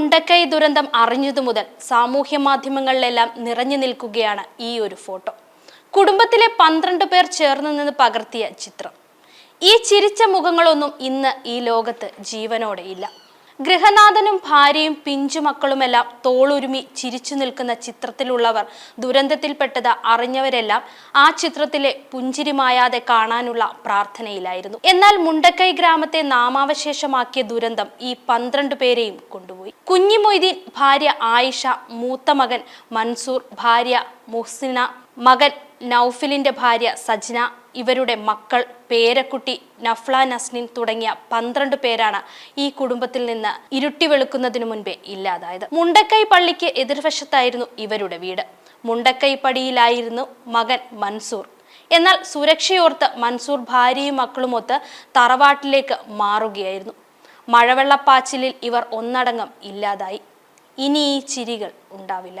മുണ്ടക്കൈ ദുരന്തം അറിഞ്ഞതു മുതൽ സാമൂഹ്യ മാധ്യമങ്ങളിലെല്ലാം നിറഞ്ഞു നിൽക്കുകയാണ് ഈ ഒരു ഫോട്ടോ. കുടുംബത്തിലെ പന്ത്രണ്ട് പേർ ചേർന്ന് നിന്ന് പകർത്തിയ ചിത്രം. ഈ ചിരിച്ച മുഖങ്ങളൊന്നും ഇന്ന് ഈ ലോകത്ത് ജീവനോടെ ഇല്ല. ഗൃഹനാഥനും ഭാര്യയും പിഞ്ചുമക്കളുമെല്ലാം തോളുരുമി ചിരിച്ചു നിൽക്കുന്ന ചിത്രത്തിലുള്ളവർ ദുരന്തത്തിൽപ്പെട്ടത് അറിഞ്ഞവരെല്ലാം ആ ചിത്രത്തിലെ പുഞ്ചിരി മായാതെ കാണാനുള്ള പ്രാർത്ഥനയിലായിരുന്നു. എന്നാൽ മുണ്ടക്കൈ ഗ്രാമത്തെ നാമാവശേഷമാക്കിയ ദുരന്തം ഈ പന്ത്രണ്ട് പേരെയും കൊണ്ടുപോയി. കുഞ്ഞിമൊയ്തീൻ ഭാര്യ ആയിഷ മൂത്ത മകൻ മൻസൂർ ഭാര്യ മുഹ്സിന മകൻ നൌഫിലിന്റെ ഭാര്യ സജ്ന ഇവരുടെ മക്കൾ പേരക്കുട്ടി നഫ്ല നസ്നിൻ തുടങ്ങിയ പന്ത്രണ്ട് പേരാണ് ഈ കുടുംബത്തിൽ നിന്ന് ഇരുട്ടി വെളുക്കുന്നതിനു മുൻപേ ഇല്ലാതായത്. മുണ്ടക്കൈ പള്ളിക്ക് എതിർവശത്തായിരുന്നു ഇവരുടെ വീട്. മുണ്ടക്കൈ പടിയിലായിരുന്നു മകൻ മൻസൂർ. എന്നാൽ സുരക്ഷയോർത്ത് മൻസൂർ ഭാര്യയും മക്കളുമൊത്ത് തറവാട്ടിലേക്ക് മാറുകയായിരുന്നു. മഴവെള്ളപ്പാച്ചിലിൽ ഇവർ ഒന്നടങ്കം ഇല്ലാതായി. ഇനി ഈ ചിരികൾ ഉണ്ടാവില്ല.